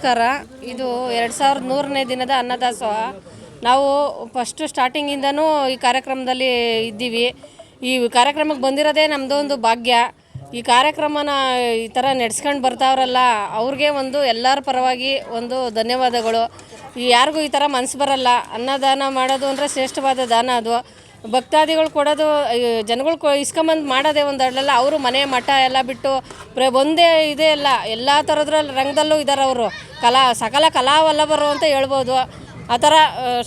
ನಮಸ್ಕಾರ. ಇದು ಎರಡು ಸಾವಿರದ ನೂರನೇ ದಿನದ ಅನ್ನದಾಸೋಹ. ನಾವು ಫಸ್ಟು ಸ್ಟಾರ್ಟಿಂಗಿಂದನೂ ಈ ಕಾರ್ಯಕ್ರಮದಲ್ಲಿ ಇದ್ದೀವಿ. ಈ ಕಾರ್ಯಕ್ರಮಕ್ಕೆ ಬಂದಿರೋದೇ ನಮ್ಮದೊಂದು ಭಾಗ್ಯ. ಈ ಕಾರ್ಯಕ್ರಮನ ಈ ಥರ ನಡೆಸ್ಕೊಂಡು ಬರ್ತಾವ್ರಲ್ಲ, ಅವ್ರಿಗೆ ಒಂದು ಎಲ್ಲರ ಪರವಾಗಿ ಒಂದು ಧನ್ಯವಾದಗಳು. ಯಾರಿಗೂ ಈ ಥರ ಮನಸ್ಸು ಬರಲ್ಲ. ಅನ್ನದಾನ ಮಾಡೋದು ಅಂದರೆ ಶ್ರೇಷ್ಠವಾದ ದಾನ ಅದು. ಭಕ್ತಾದಿಗಳು ಕೊಡೋದು ಜನಗಳು ಕೊ, ಇಸ್ಕೊಂಬಂದು ಮಾಡೋದೇ ಒಂದು ಅಡ್ಲಲ್ಲ ಅವರು ಮನೆ ಮಠ ಎಲ್ಲ ಬಿಟ್ಟು ಪ್ರ, ಒಂದೇ ಇದೇ ಇಲ್ಲ ಎಲ್ಲ ಥರದ್ರಲ್ಲಿ ರಂಗದಲ್ಲೂ ಇದ್ದಾರೆ ಅವರು. ಕಲಾ, ಸಕಲ ಕಲಾವಲ್ಲಭರು ಅಂತ ಹೇಳ್ಬೋದು. ಆ ಥರ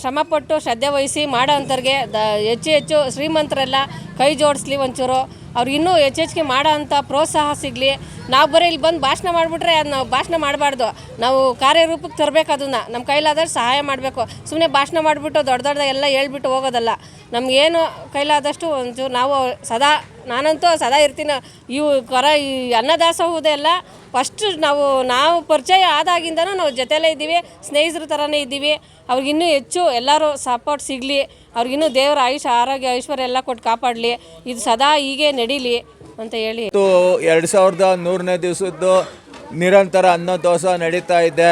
ಶ್ರಮಪಟ್ಟು ಶ್ರದ್ಧೆ ವಹಿಸಿ ಮಾಡೋ ಅಂಥವ್ರಿಗೆ ದ, ಹೆಚ್ಚು ಹೆಚ್ಚು ಶ್ರೀಮಂತರೆಲ್ಲ ಕೈ ಜೋಡಿಸ್ಲಿ ಒಂಚೂರು. ಅವ್ರು ಇನ್ನೂ ಹೆಚ್ಚು ಹೆಚ್ಚಿಗೆ ಮಾಡೋ ಅಂಥ ಪ್ರೋತ್ಸಾಹ ಸಿಗಲಿ. ನಾವು ಬರೀ ಇಲ್ಲಿ ಬಂದು ಭಾಷಣ ಮಾಡಿಬಿಟ್ರೆ ಅದು ನಾವು ಭಾಷಣ ಮಾಡಬಾರ್ದು. ನಾವು ಕಾರ್ಯರೂಪಕ್ಕೆ ತರಬೇಕು ಅದನ್ನು. ನಮ್ಮ ಕೈಲಾದಷ್ಟು ಸಹಾಯ ಮಾಡಬೇಕು. ಸುಮ್ಮನೆ ಭಾಷಣ ಮಾಡಿಬಿಟ್ಟು ದೊಡ್ಡ ದೊಡ್ಡ ಎಲ್ಲ ಹೇಳ್ಬಿಟ್ಟು ಹೋಗೋದಲ್ಲ. ನಮಗೇನು ಕೈಲಾದಷ್ಟು ಒಂಚೂರು ನಾವು ಸದಾ, ನಾನಂತೂ ಸದಾ ಇರ್ತೀನಿ. ಇವು ಕರ, ಈ ಅನ್ನದಾಸೋಹದೆಲ್ಲ ಫಸ್ಟ್ ನಾವು ನಾವು ಪರಿಚಯ ಆದಾಗಿಂದನೂ ನಾವು ಜೊತೆಲೇ ಇದ್ದೀವಿ, ಸ್ನೇಹಿತರ ಥರನೇ ಇದ್ದೀವಿ. ಅವ್ರಿಗಿನ್ನೂ ಹೆಚ್ಚು ಎಲ್ಲರೂ ಸಪೋರ್ಟ್ ಸಿಗಲಿ ಅವ್ರಿಗಿನ್ನೂ ದೇವರ ಆಯುಷ್, ಆರೋಗ್ಯ, ಐಶ್ವರ್ಯ ಎಲ್ಲ ಕೊಟ್ಟು ಕಾಪಾಡಲಿ, ಇದು ಸದಾ ಹೀಗೆ ನಡೀಲಿ ಅಂತ ಹೇಳಿ. ಎರಡು ಸಾವಿರದ ನೂರನೇ ದಿವಸದ್ದು ನಿರಂತರ ಅನ್ನದೋಸ ನಡೀತಾ ಇದೆ.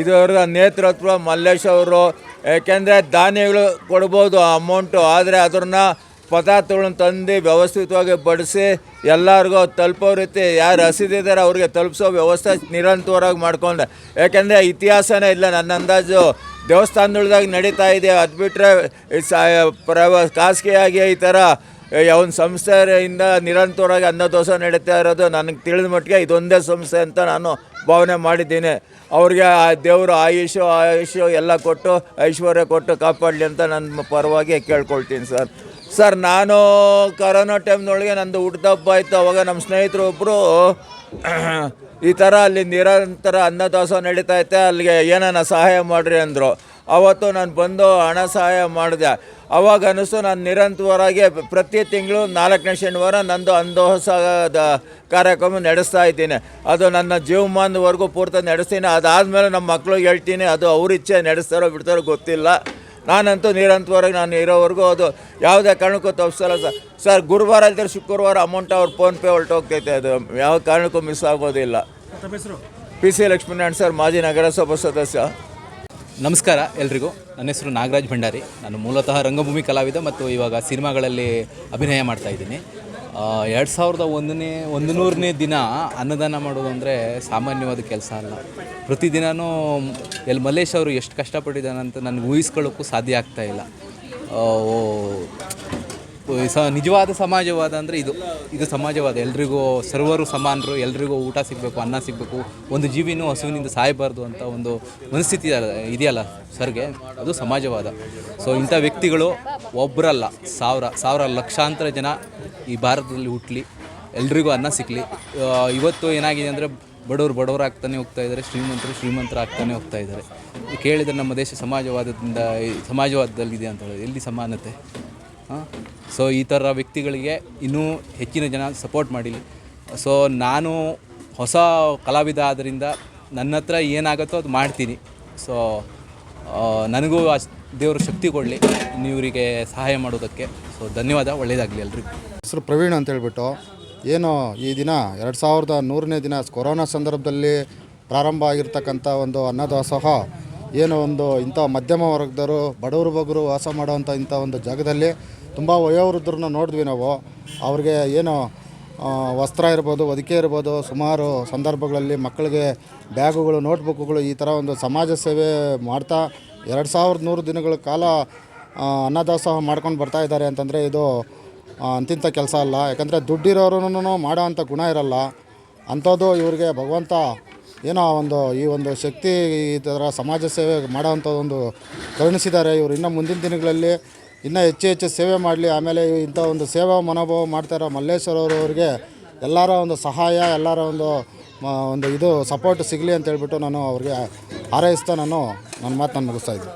ಇದರ ನೇತೃತ್ವ ಮಲ್ಲೇಶ್ ಅವರು. ಏಕೆಂದರೆ ದಾನಿಗಳು ಕೊಡ್ಬೋದು ಅಮೌಂಟು ಆದರೆ ಅದನ್ನು ಪದಾರ್ಥಗಳನ್ನ ತಂದು ವ್ಯವಸ್ಥಿತವಾಗಿ ಬಡಿಸಿ ಎಲ್ಲರಿಗೂ ತಲುಪೋ ರೀತಿ ಯಾರು ಹಸಿದಿದ್ದಾರೆ ಅವ್ರಿಗೆ ತಲುಪಿಸೋ ವ್ಯವಸ್ಥೆ ನಿರಂತರವಾಗಿ ಮಾಡ್ಕೊಂಡೆ. ಯಾಕೆಂದರೆ ಇತಿಹಾಸನೇ ಇಲ್ಲ ನನ್ನ ಅಂದಾಜು. ದೇವಸ್ಥಾನದೊಳದಾಗ ನಡೀತಾ ಇದೆ. ಅದು ಬಿಟ್ಟರೆ ಖಾಸಗಿಯಾಗಿ ಈ ಥರ ಒಂದು ಸಂಸ್ಥೆಯಿಂದ ನಿರಂತರವಾಗಿ ಅನ್ನದೋಸ ನಡೀತಾ ಇರೋದು ನನಗೆ ತಿಳಿದ ಮಟ್ಟಿಗೆ ಇದೊಂದೇ ಸಂಸ್ಥೆ ಅಂತ ನಾನು ಭಾವನೆ ಮಾಡಿದ್ದೀನಿ. ಅವ್ರಿಗೆ ಆ ದೇವರು ಆಯುಷು ಆಯುಷು ಎಲ್ಲ ಕೊಟ್ಟು, ಐಶ್ವರ್ಯ ಕೊಟ್ಟು ಕಾಪಾಡಲಿ ಅಂತ ನನ್ನ ಪರವಾಗಿ ಕೇಳ್ಕೊಳ್ತೀನಿ ಸರ್. ಸರ್, ನಾನು ಕರೋನಾ ಟೈಮ್ನೊಳಗೆ ನಂದು ಹುಟ್ಟಿದಬ್ಬ ಆಯಿತು. ಅವಾಗ ನಮ್ಮ ಸ್ನೇಹಿತರು ಒಬ್ಬರು ಈ ಥರ ಅಲ್ಲಿ ನಿರಂತರ ಅನ್ನದಾಸೋಹ ನಡೀತಾ ಐತೆ. ಅಲ್ಲಿಗೆ ಏನನ್ನ ಸಹಾಯ ಮಾಡಿರಿ ಅಂದರು. ಅವತ್ತು ನಾನು ಬಂದು ಹಣ ಸಹಾಯ ಮಾಡಿದೆ. ಅವಾಗ ಅನಿಸ್ತು ನಾನು ನಿರಂತರವಾಗಿ ಪ್ರತಿ ತಿಂಗಳು ನಾಲ್ಕನೇ ಶನಿವಾರ ನಂದು ಅನ್ನದೋಸದ ಕಾರ್ಯಕ್ರಮ ನಡೆಸ್ತಾ ಇದ್ದೀನಿ. ಅದು ನನ್ನ ಜೀವಮಾನದವರೆಗೂ ಪೂರ್ತಿ ನಡೆಸ್ತೀನಿ. ಅದಾದಮೇಲೆ ನಮ್ಮ ಮಕ್ಳಿಗೆ ಹೇಳ್ತೀನಿ ಅದು ಅವ್ರ ಇಚ್ಛೆ ನಡೆಸ್ತಾರೋ ಬಿಡ್ತಾರೋ ಗೊತ್ತಿಲ್ಲ. ನಾನಂತೂ ನಿರಂತರವಾಗಿ ನಾನು ಇರೋವರೆಗೂ ಅದು ಯಾವುದೇ ಕಾರಣಕ್ಕೂ ತಪ್ಪಿಸಲ್ಲ ಸರ್. ಸರ್ ಗುರುವಾರ ಇದ್ದರೆ ಶುಕ್ರವಾರ ಅಮೌಂಟ್ ಅವ್ರು ಫೋನ್ಪೇ ಹೊರಟೋಗ್ತೈತೆ ಅದು. ಯಾವ ಕಾರಣಕ್ಕೂ ಮಿಸ್ ಆಗೋದಿಲ್ಲ. ಪಿ ಸಿ ಲಕ್ಷ್ಮೀನಾರಾಯಣ ಸರ್ ಮಾಜಿ ನಗರಸಭಾ ಸದಸ್ಯ. ನಮಸ್ಕಾರ ಎಲ್ರಿಗೂ. ನನ್ನ ಹೆಸರು ನಾಗರಾಜ್ ಭಂಡಾರಿ. ನಾನು ಮೂಲತಃ ರಂಗಭೂಮಿ ಕಲಾವಿದ ಮತ್ತು ಇವಾಗ ಸಿನಿಮಾಗಳಲ್ಲಿ ಅಭಿನಯ ಮಾಡ್ತಾ ಇದ್ದೀನಿ. ಎರಡು ಸಾವಿರದ ಒಂದನೇ ಒಂದು ನೂರನೇ ದಿನ ಅನ್ನದಾನ ಮಾಡೋದು ಅಂದರೆ ಸಾಮಾನ್ಯವಾದ ಕೆಲಸ ಅಲ್ಲ. ಪ್ರತಿದಿನವೂ ಎಲ್ಲಿ ಮಲ್ಲೇಶ್ ಅವರು ಎಷ್ಟು ಕಷ್ಟಪಟ್ಟಿದ್ದಾನಂತ ನನಗೆ ಊಹಿಸ್ಕೊಳ್ಳೋಕ್ಕೂ ಸಾಧ್ಯ ಆಗ್ತಾ ಇಲ್ಲ. ಸ ನಿಜವಾದ ಸಮಾಜವಾದ ಅಂದರೆ ಇದು. ಇದು ಸಮಾಜವಾದ. ಎಲ್ರಿಗೂ ಸರ್ವರು ಸಮಾನರು, ಎಲ್ರಿಗೂ ಊಟ ಸಿಗಬೇಕು, ಅನ್ನ ಸಿಗಬೇಕು. ಒಂದು ಜೀವಿನೂ ಹಸುವಿನಿಂದ ಸಾಯಬಾರ್ದು ಅಂತ ಒಂದು ಮನಸ್ಥಿತಿ ಇದೆಯಲ್ಲ- ಸರ್ಗೆ. ಅದು ಸಮಾಜವಾದ. ಸೊ ಇಂಥ ವ್ಯಕ್ತಿಗಳು ಒಬ್ಬರಲ್ಲ ಸಾವಿರ ಸಾವಿರ ಲಕ್ಷಾಂತರ ಜನ ಈ ಭಾರತದಲ್ಲಿ ಹುಟ್ಟಲಿ ಎಲ್ರಿಗೂ ಅನ್ನ ಸಿಕ್ಕಲಿ ಇವತ್ತು ಏನಾಗಿದೆ ಅಂದರೆ ಬಡವರು ಬಡವರು ಆಗ್ತಾನೆ ಹೋಗ್ತಾ ಇದ್ದಾರೆ, ಶ್ರೀಮಂತರು ಶ್ರೀಮಂತರು ಆಗ್ತಾನೆ ಹೋಗ್ತಾ ಇದ್ದಾರೆ. ಕೇಳಿದರೆ ನಮ್ಮ ದೇಶ ಸಮಾಜವಾದದಿಂದ ಸಮಾಜವಾದದಲ್ಲಿದೆ ಅಂತ ಹೇಳೋದು ಎಲ್ಲಿ ಸಮಾನತೆ? ಸೊ ಈ ಥರ ವ್ಯಕ್ತಿಗಳಿಗೆ ಇನ್ನೂ ಹೆಚ್ಚಿನ ಜನ ಸಪೋರ್ಟ್ ಮಾಡಲಿ ಸೊ ನಾನು ಹೊಸ ಕಲಾವಿದ ಆದ್ದರಿಂದ ನನ್ನ ಹತ್ರ ಏನಾಗುತ್ತೋ ಅದು ಮಾಡ್ತೀನಿ. ಸೊ ನನಗೂ ಅಷ್ಟು ದೇವರು ಶಕ್ತಿ ಕೊಡಲಿ. ಇವರಿಗೆ ಸಹಾಯ ಮಾಡೋದಕ್ಕೆ. ಸೊ ಧನ್ಯವಾದ. ಒಳ್ಳೆಯದಾಗಲಿ ಎಲ್ರಿಗೂ. ಹೆಸರು ಪ್ರವೀಣ್ ಅಂತ ಹೇಳ್ಬಿಟ್ಟು, ಏನು ಈ ದಿನ ಎರಡು ಸಾವಿರದ ನೂರನೇ ದಿನ ಕೊರೋನಾ ಸಂದರ್ಭದಲ್ಲಿ ಪ್ರಾರಂಭ ಆಗಿರ್ತಕ್ಕಂಥ ಒಂದು ಅನ್ನದಾಸೋಹ, ಏನು ಒಂದು ಇಂಥ ಮಧ್ಯಮ ವರ್ಗದವರು, ಬಡವರು, ಬಗ್ಗರು ವಾಸ ಮಾಡುವಂಥ ಇಂಥ ಒಂದು ಜಾಗದಲ್ಲಿ ತುಂಬ ವಯೋವೃದ್ಧರನ್ನ ನೋಡಿದ್ವಿ ನಾವು. ಅವ್ರಿಗೆ ಏನು ವಸ್ತ್ರ ಇರ್ಬೋದು, ಹೊದಿಕೆ ಇರ್ಬೋದು, ಸುಮಾರು ಸಂದರ್ಭಗಳಲ್ಲಿ ಮಕ್ಕಳಿಗೆ ಬ್ಯಾಗುಗಳು ನೋಟ್ಬುಕ್ಗಳು ಈ ಥರ ಒಂದು ಸಮಾಜ ಸೇವೆ ಮಾಡ್ತಾ ಎರಡು ಸಾವಿರದ ನೂರು ದಿನಗಳ ಕಾಲ ಅನ್ನದಾಸೋಹ ಮಾಡ್ಕೊಂಡು ಬರ್ತಾ ಇದ್ದಾರೆ ಅಂತಂದರೆ ಇದು ಅಂತಿಂಥ ಕೆಲಸ ಅಲ್ಲ. ಯಾಕಂದರೆ ದುಡ್ಡಿರೋರು ಮಾಡೋ ಅಂಥ ಗುಣ ಇರಲ್ಲ. ಅಂಥದ್ದು ಇವರಿಗೆ ಭಗವಂತ ಏನೋ ಒಂದು, ಈ ಒಂದು ಶಕ್ತಿ ಈ ಥರ ಸಮಾಜ ಸೇವೆ ಮಾಡೋ ಒಂದು ಕರುಣಿಸಿದ್ದಾರೆ. ಇವರು ಇನ್ನು ಮುಂದಿನ ದಿನಗಳಲ್ಲಿ ಇನ್ನೂ ಹೆಚ್ಚು ಹೆಚ್ಚು ಸೇವೆ ಮಾಡಲಿ. ಆಮೇಲೆ ಇಂಥ ಒಂದು ಸೇವಾ ಮನೋಭಾವ ಮಾಡ್ತಾ ಇರೋ ಮಲ್ಲೇಶ್ವರ ಅವರವ್ರಿಗೆ ಎಲ್ಲರ ಒಂದು ಸಹಾಯ, ಎಲ್ಲರ ಒಂದು ಒಂದು ಇದು ಸಪೋರ್ಟ್ ಸಿಗಲಿ ಅಂತ ಹೇಳ್ಬಿಟ್ಟು ನಾನು ಅವ್ರಿಗೆ ಹಾರೈಸ್ತಾ ನಾನು ನನ್ನ ಮಾತು ನಾನು ಮುಗಿಸ್ತಾ ಇದ್ದೀನಿ.